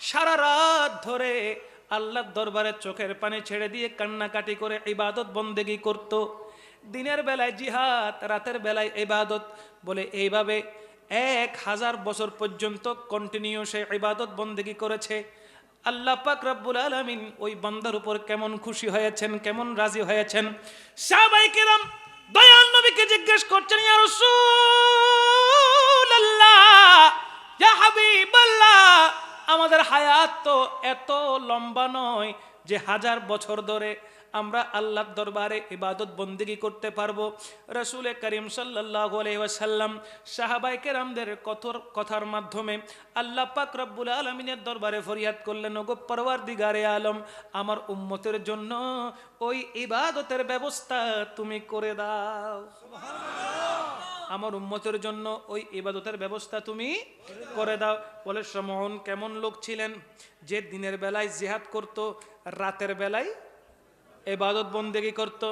সারা রাত ধরে আল্লাহর দরবারে চোখের পানি ছেড়ে দিয়ে কান্নাকাটি করে ইবাদত বন্দেগি করত। দিনের বেলায় জিহাদ, রাতের বেলায় ইবাদত। বলে এইভাবে এক হাজার বছর পর্যন্ত কন্টিনিউ সে ইবাদত বন্দেগি করেছে। আল্লাহ পাক রব্বুল আলামিন ওই বান্দার উপর কেমন খুশি হয়েছেন, কেমন রাজি হয়েছেন? সাহাবাই কেরাম দয়াল নবীকে জিজ্ঞেস করছেন, ইয়া রাসূলুল্লাহ, ইয়া হাবিবাল্লাহ আমাদের হায়াত তো এত লম্বা নয় যে হাজার বছর ধরে আমরা আল্লাহর দরবারে ইবাদত বন্দিগি করতে পারব। রসুলে করিম সাল্লাহ আলাইসাল্লাম সাহাবাই কেরামদের কথর কথার মাধ্যমে আল্লাহ পাক রব্বুল আলমিনের দরবারে ফরিয়াদ করলেন, ওগো পরওয়ার দিগারে আলম, আমার উম্মতের জন্য ওই ইবাদতের ব্যবস্থা তুমি করে দাও। আমার উম্মতের জন্য ওই ইবাদতের ব্যবস্থা তুমি করে দাও। বলে সমন কেমন লোক ছিলেন যে দিনের বেলায় জেহাদ করত, রাতের বেলায় এবাদত বন্দেগি করত।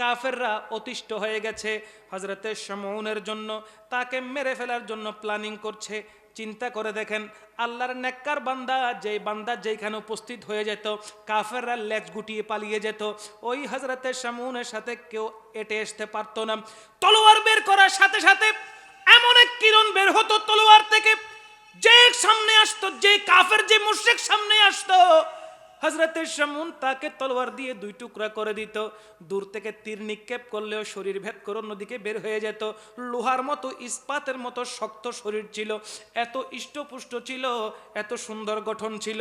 কাফেররা অতিষ্ঠ হয়ে গেছে। হজরতের সমউনের জন্য তাকে মেরে ফেলার জন্য প্ল্যানিং করছে। চিন্তা করে দেখেন, আল্লাহর নেককার বান্দা, যেই বান্দা যেইখানে উপস্থিত হয়ে যেত, কাফেররা লেজ গুটিয়ে পালিয়ে যেত, ওই হজরতে সামুনের সাথে কেউ এটে আসতে পারতো না। তলোয়ার বের করার সাথে সাথে এমন এক কিরণ বের হতো তলোয়ার থেকে যে সামনে আসতো যে কাফের যে মুশরিক সামনে আসতো হজরতে শামুন তাকে তলোয়ার দিয়ে দুই টুকরা করে দিত। দূর থেকে তীর নিক্ষেপ করলেও শরীর ভেদ করে অন্যদিকে বের হয়ে যেত। লোহার মতো ইস্পাতের মতো শক্ত শরীর ছিল। এত ইষ্টপুষ্ট ছিল, এত সুন্দর গঠন ছিল।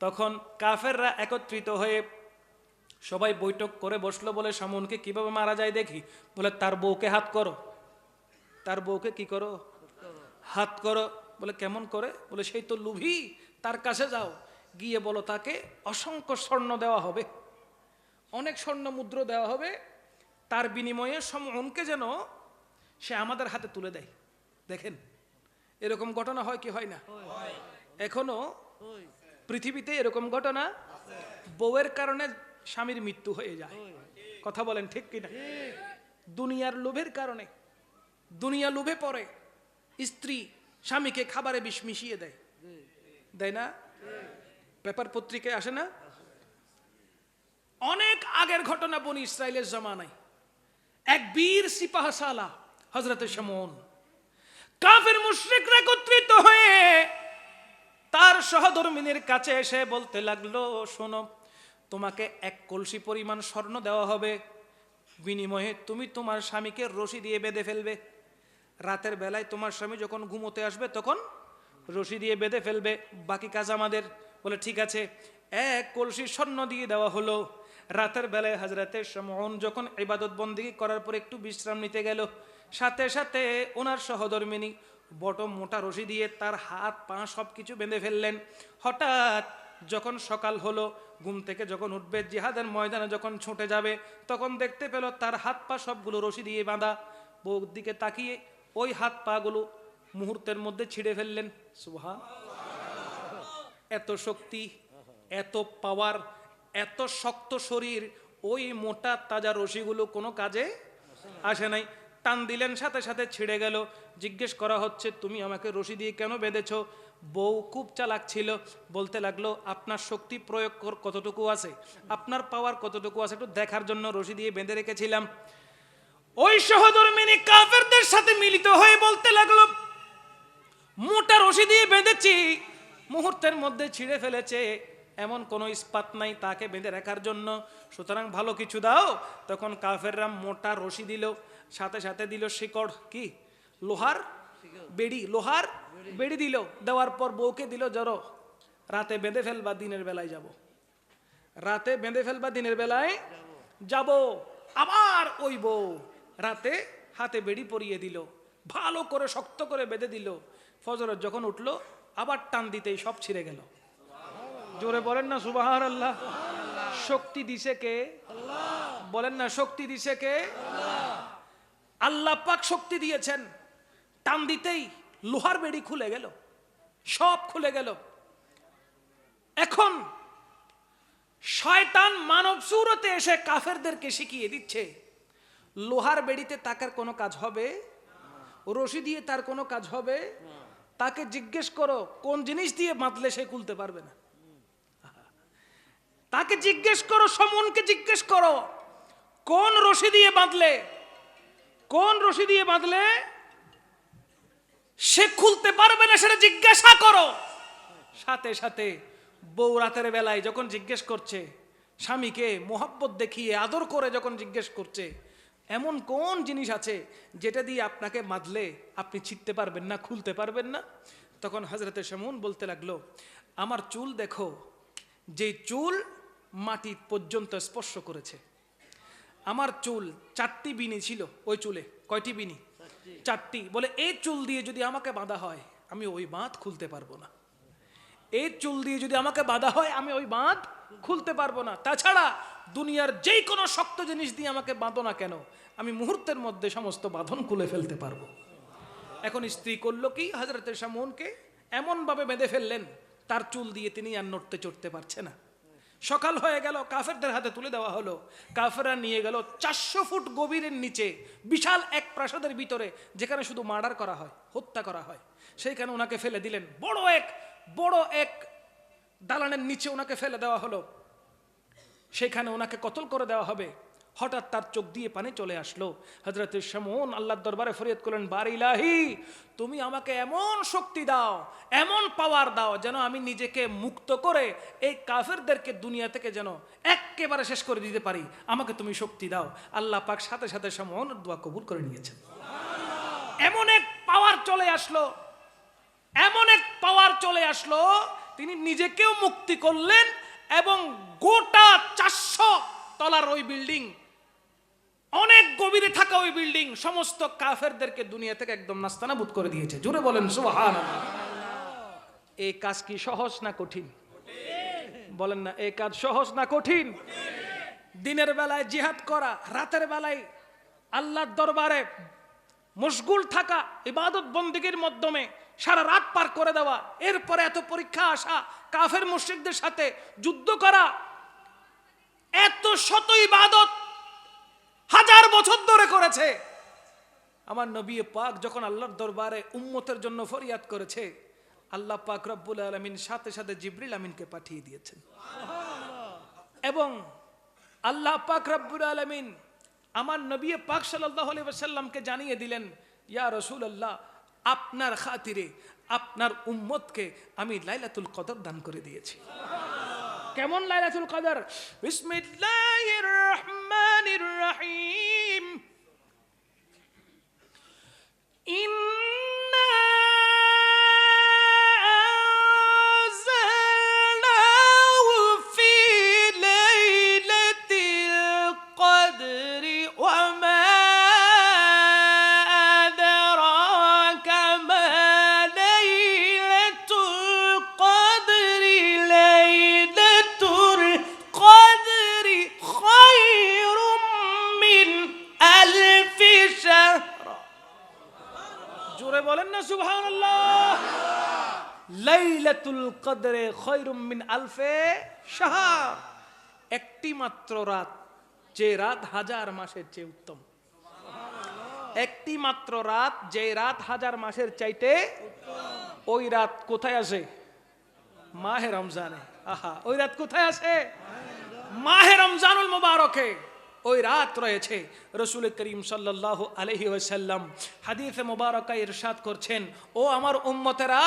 তখন কাফেররা একত্রিত হয়ে সবাই বৈঠক করে বসল বলে, শামুনকে কীভাবে মারা যায় দেখি? বলে, তার বউকে হাত করো। তার বউকে কি করো? হাত করো। বলে, কেমন করে? বলে, সেই তো লুভি, তার কাছে যাও। গিয়ে বলো তাকে, অসংখ্য স্বর্ণ দেওয়া হবে। অনেক স্বর্ণ মুদ্র দেওয়া হবে। তার বিনিময়ে সমনকে যেন সে আমাদের হাতে তুলে দেয়। দেখেন, এরকম ঘটনা হয় কি হয় না? এখনও পৃথিবীতে এরকম ঘটনা বউয়ের কারণে স্বামীর মৃত্যু হয়ে যায়। কথা বলেন ঠিক কিনা? দুনিয়ার লোভের কারণে, দুনিয়া লোভে পড়ে, স্ত্রী স্বামীকে খাবারে বিষ মিশিয়ে দেয়। দেয় না? পেপার পত্রিকায় আসে না? অনেক আগের ঘটনা বনি ইসরায়েলের জমানায়। এক বীর সিপাহ সালা হজরত সমন কাফের মুশরিকরা একত্রিত হয়ে তার সহধর্মিনীর কাছে এসে বলতে লাগল, শোনো, তোমাকে এক কলসি পরিমাণ স্বর্ণ দেওয়া হবে। বিনিময়ে তুমি তোমার স্বামীকে রশি দিয়ে বেঁধে ফেলবে। রাতের বেলায় তোমার স্বামী যখন ঘুমোতে আসবে, তখন রশি দিয়ে বেঁধে ফেলবে। বাকি কাজ আমাদের। বলে, ঠিক আছে। এক কলসি স্বর্ণ দিয়ে দেওয়া হলো। রাতের বেলায় হাজরাতে সমন যখন ইবাদত বন্দিগি করার পর একটু বিশ্রাম নিতে গেল, সাথে সাথে ওনার সহধর্মিনী বট মোটা রশি দিয়ে তার হাত, পা সব কিছু বেঁধে ফেললেন। হঠাৎ যখন সকাল হলো, ঘুম থেকে যখন উঠবে, জিহাদের ময়দানে যখন ছুটে যাবে, তখন দেখতে পেল তার হাত, পা সবগুলো রশি দিয়ে বাঁধা। বউর দিকে তাকিয়ে ওই হাত, পাগুলো মুহূর্তের মধ্যে ছিঁড়ে ফেললেন। সুবহান এত শক্তি, এত পাওয়ার এত শক্ত শরীর, ওই মোটা তাজা রশিগুলো কোনো কাজে আসে নাই। টান দিলেন, সাথে সাথে ছিঁড়ে গেল। জিজ্ঞেস করা হচ্ছে, তুমি আমাকে রশি দিয়ে কেন বেঁধেছ? বউ খুব চালাক ছিল। বলতে লাগল, আপনার শক্তি প্রয়োগ কতটুকু আছে? আপনার পাওয়ার কতটুকু আছে? একটু দেখার জন্য রশি দিয়ে বেঁধে রেখেছিলাম। ওই সহধর্মিনী কাফেরদের সাথে মিলিত হয়ে বলতে লাগল, মোটা রশি দিয়ে বেঁধেছি মুহূর্তের মধ্যে ছিঁড়ে ফেলেছে। এমন কোনো ইস্পাত নাই তাকে বেঁধে রাখার জন্য। সুতরাং ভালো কিছু দাও। তখন কাফেররা মোটা রশি দিল, সাথে সাথে দিল শিকড়। কি? লোহার? বেড়ি লোহার? বেড়ি দিল। দেওয়ার পর বউকে দিল, জড়ো, রাতে বেঁধে ফেলবা দিনের বেলায় যাব। রাতে বেঁধে ফেলবা দিনের বেলায় যাব। আবার ওই বউ রাতে হাতে বেড়ি পরিয়ে দিল। ভালো করে শক্ত করে বেঁধে দিল। ফজরত যখন উঠল আবার টান দিতেই সব ছিঁড়ে গেল। জোরে বলেন না সুবাহার আল্লাহ শক্তি দিছে কে? বলেন না, শক্তি দিছে কে? আল্লাহ পাক শক্তি দিয়েছেন। টান দিতেই লোহার বেড়ি খুলে গেল, সব খুলে গেল। এখন শয়তান মানব সুরতে এসে কাফেরদেরকে শিখিয়ে দিচ্ছে, লোহার বেড়িতে তাকার কোনো কাজ হবে? রশি দিয়ে তার কোনো কাজ হবে? তাকে জিজ্ঞেস করো, কোন জিনিস দিয়ে বাঁধলে সে খুলতে পারবে না? তাকে জিজ্ঞেস করো, সমনকে জিজ্ঞেস করো, কোন রশি দিয়ে বাঁধলে, কোন রশি দিয়ে বাঁধলে সে খুলতে পারবে না, সেটা জিজ্ঞাসা করো। সাথে সাথে বউ রাতের বেলায় যখন জিজ্ঞেস করছে, স্বামীকে মোহাব্বত দেখিয়ে, আদর করে যখন জিজ্ঞেস করছে এমন কোন জিনিস আছে যেটা দিয়ে আপনাকে বাঁধলে আপনি ছিটতে পারবেন না খুলতে পারবেন না? তখন হজরতে শামুন বলতে লাগল আমার চুল দেখো যে চুল মাটি পর্যন্ত স্পর্শ করেছে। আমার চুল চারটি বিনি ছিল ওই চুলে কয়টি বিনি? চারটি। বলে এই চুল দিয়ে যদি আমাকে বাঁধা হয় আমি ওই বাঁধ খুলতে পারব না। এই চুল দিয়ে যদি আমাকে বাঁধা হয়, আমি ওই বাঁধ খুলতে পারব না। তাছাড়া দুনিয়ার যেই কোনো শক্ত জিনিস দিয়ে আমাকে বাঁধো না কেন, আমি মুহূর্তের মধ্যে সমস্ত বাঁধন খুলে ফেলতে পারব। এখন স্ত্রী করল কি? হাজরতের সামনকে এমনভাবে বেঁধে ফেললেন, তার চুল দিয়ে তিনি আর নড়তে চড়তে পারছে না। সকাল হয়ে গেল, কাফেরদের হাতে তুলে দেওয়া হলো। কাফেররা নিয়ে গেল চারশো ফুট গভীরের নিচে, বিশাল এক প্রাসাদের ভিতরে, যেখানে শুধু মার্ডার করা হয়, হত্যা করা হয়। সেইখানে ওনাকে ফেলে দিলেন। বড় এক বড় এক দালানের নিচে ওনাকে ফেলে দেওয়া হলো। সেখানে ওনাকে কতল করে দেওয়া হবে? হঠাৎ তার চোখ দিয়ে পানি চলে আসলো। হজরত শামুন আল্লাহর দরবারে ফরিয়াদ করলেন বারিলাহি তুমি আমাকে এমন শক্তি দাও, এমন পাওয়ার দাও যেন আমি নিজেকে মুক্ত করে এই কাফেরদেরকে দুনিয়া থেকে যেন একেবারে শেষ করে দিতে পারি। আমাকে তুমি শক্তি দাও। আল্লাহ পাক সাথে সাথে শামুন দোয়া কবুল করে নিয়েছেন। এমন এক পাওয়ার চলে আসলো। এমন এক পাওয়ার চলে আসলো, তিনি নিজেকেও মুক্তি করলেন এবং গোটা চারশো তলার ওই বিল্ডিং অনেক গভীরে থাকা ওই বিল্ডিং সমস্ত কাফেরদেরকে দুনিয়া থেকে একদম নাস্তানাবুদ করে দিয়েছে। জোরে বলেন সুবহান এই কাজ কি সহজ না কঠিন? বলেন না এই কাজ সহজ না কঠিন? দিনের বেলায় জিহাদ করা, রাতের বেলায় আল্লাহর দরবারে মশগুল থাকা ইবাদত বন্দিগির মাধ্যমে সারা রাত পার করে দেওয়া। এরপরে এত পরীক্ষা আসা, কাফের মুশ্রিকদের সাথে যুদ্ধ করা, এত শত ইবাদত হাজার বছর ধরে করেছে। আমার নবী পাক যখন আল্লাহর দরবারে উম্মতের জন্য ফরিয়াদ করেছে, আল্লাহ পাক রব্বুল আলমিন সাথে সাথে জিবরিল আমিনকে পাঠিয়ে দিয়েছেন। এবং আল্লাহ পাক রব্বুল আলমিন আমার নবী পাক সাল্লাহ সাল্লামকে জানিয়ে দিলেন, ইয়া রসুল আল্লাহ আপনার খাতিরে, আপনার উম্মতকে আমি লাইলাতুল কদর দান করে দিয়েছি। কেমন লাইলাতুল কদর? বিসমিল্লাহির রহমানির রহিম। ইন্না কদরে খৈরুম মিন আলফে শাহর। একটি মাত্র রাত, যে রাত হাজার মাসের চেয়ে উত্তম। একটি মাত্র রাত, যে রাত হাজার মাসের চাইতে ওই রাত কোথায় আসে? মাহে রমজানে। আহা, ওই রাত কোথায় আসে? মাহে রমজানুল মুবারকে। ওই রাত রয়েছে। রসুল করিম সাল্লাহ আলহি ওয়াসাল্লাম হাদিসে মোবারকা ইরশাদ করছেন, ও আমার উম্মতেরা,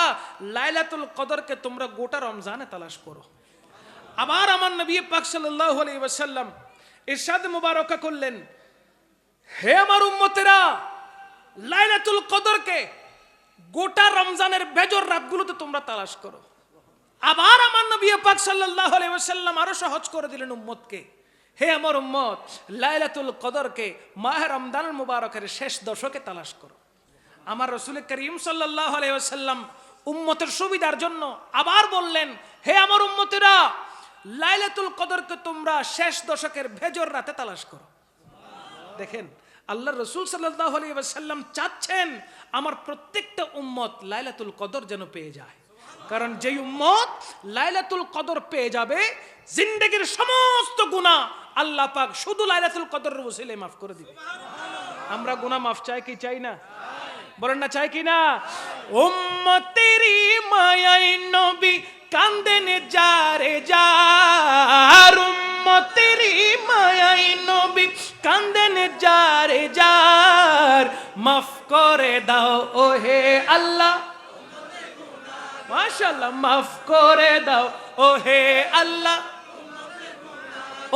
লাইলাতুল কদরকে তোমরা গোটা রমজানে তালাশ করো। আবার আমার নবী পাক সাল্লাহ আলহি ওয়াসাল্লাম ইরশাদ মোবারকা করলেন, হে আমার উম্মতেরা, লাইলাতুল কদরকে গোটা রমজানের বেজর রাতগুলোতে তোমরা তালাশ করো। আবার আমার নবী পাক সাল্লাল্লাহু আলাইহি ওয়াসাল্লাম আরও সহজ করে দিলেন উম্মতকে হে আমার উম্মত, লাইলাতুল কদরকে মাহে রমজানুল মুবারকের শেষ দশকে তালাশ করো। আমার রসুল করিম সাল্লাল্লাহু আলাইহি ওয়াসাল্লাম উম্মতের সুবিধার জন্য আবার বললেন, হে আমার উম্মতেরা, লাইলাতুল কদরকে তোমরা শেষ দশকের ভেজর রাতে তালাশ করো। দেখেন আল্লাহ রসুল সাল্লাহ আলী সাল্লাম চাচ্ছেন, আমার প্রত্যেকটা উম্মত লাইলাতুল কদর যেন পেয়ে যায়। কারণ যেই উম্মত লাইলাতুল কদর পেয়ে যাবে, জিন্দগির সমস্ত গুণা আল্লাহ পাক শুধু লাইলাতুল কদর ওসিলে মাফ করে দিবে। আমরা গুনাহ মাফ চাই কি চাই না? বলেন না চাই কিনা উম্মতেরি মায়াই নবী কান্দেন যারে যার। উম্মতেরি মায়াই নবী কান্দেন যারে যার। মাফ করে দাও ও হে আল্লাহ। মাশাল্লাহ মাফ করে দাও। ও হে আল্লাহ,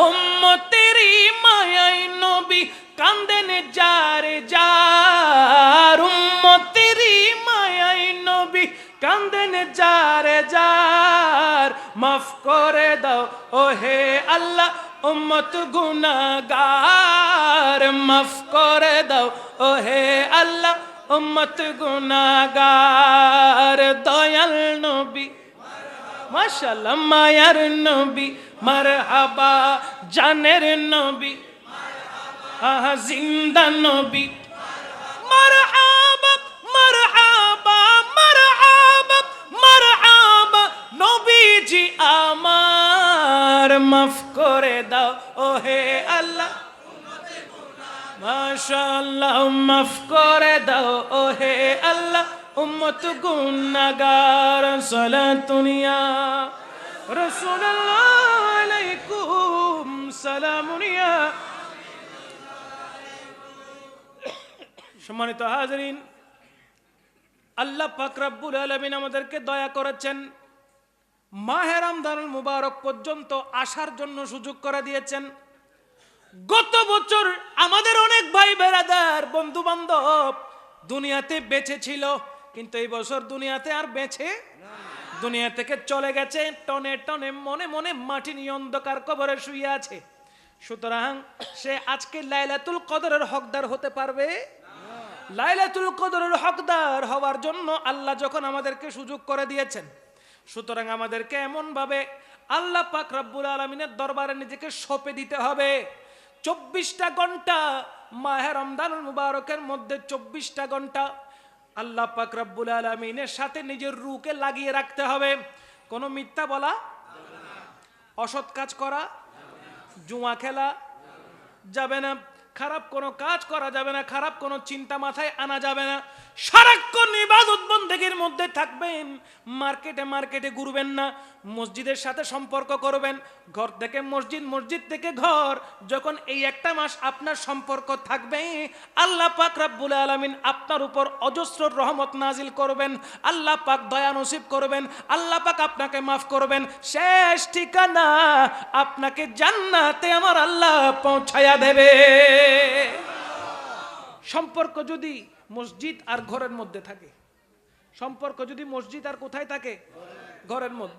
উম্মতেরি মায়াই নবী কান্দেন যারে যার, উম্মতেরি মায়াই নবী কান্দেন যারে যার। মাফ করে দাও ও হে আল্লাহ, উম্মত গুনাগার মাফ করে দাও ও হে আল্লাহ উম্মত গুনাগার দয়াল নবী। মাশাল্লাহ মায়ার নবী, মারহাবা, জানের নবী। আহা, জিন্দা নবী। মারহাবা মারহাবা মারহাবা মারহাবা। নবীজি আমার মাফ করে দাও ও হে আল্লাহ। মাশাআল্লাহ, মাফ করে দাও ও হে আল্লাহ। উম্মত গুনাহগার সালাতুনিয়া রাসূলুল্লাহ আলাইকুম সালামুনিয়া সম্মানিত হাজরিন, আল্লাহ পাক রব্বুল আলামিন আমাদেরকে দয়া করেছেন, মাহে রমজানুল মুবারক পর্যন্ত আসার জন্য সুযোগ করে দিয়েছেন। গত বছর আমাদের অনেক ভাই বেড়াদার বন্ধু বান্ধব দুনিয়াতে বেঁচে ছিল, কিন্তু এই বছর দুনিয়াতে আর বেঁচে দুনিয়া থেকে চলে গেছে, টনে টনে মনে মনে মাটি নিয়ে অন্ধকার কবরে শুয়ে আছে। সুতরাং সে আজকে লাইলাতুল কদরের হকদার হতে পারবে? লাইলাতুল কদরের হকদার হওয়ার জন্য আল্লাহ যখন আমাদেরকে সুযোগ করে দিয়েছেন, সুতরাং আমাদেরকে এমন ভাবে আল্লাহ পাক রব্বুল আলমিনের দরবারে নিজেকে সঁপে দিতে হবে। চব্বিশটা ঘণ্টা, মাহে রমদানুল মুবারকের মধ্যে চব্বিশটা ঘণ্টা আল্লাহ পাক রব্বুল আলমিনের সাথে নিজের রুকে লাগিয়ে রাখতে হবে। কোনো মিথ্যা বলা, অসৎ কাজ করা, জুয়া খেলা যাবে না, খারাপ কোনো কাজ করা যাবে না, খারাপ কোনো চিন্তা মাথায় আনা যাবে না। সারাক্ষণ ইবাদত বন্দেগীর মধ্যে থাকবেন, মার্কেটে মার্কেটে ঘুরবেন না, মসজিদের সাথে সম্পর্ক করবেন, ঘর থেকে মসজিদ মসজিদ থেকে ঘর, যখন এই একটা মাস আপনার সম্পর্ক থাকবে, আল্লাহ পাক রাব্বুল আলামিন আপনার উপর অজস্র রহমত নাজিল করবেন, আল্লাহ পাক দয়া নসিব করবেন, আল্লাহ পাক আপনাকে মাফ করবেন, শেষ ঠিকানা আপনাকে জান্নাতে আমার আল্লাহ পৌঁছায়া দেবে। সম্পর্ক যদি মসজিদ আর ঘরের মধ্যে থাকে সম্পর্ক যদি মসজিদ আর কোথায় থাকে? ঘরের মধ্যে।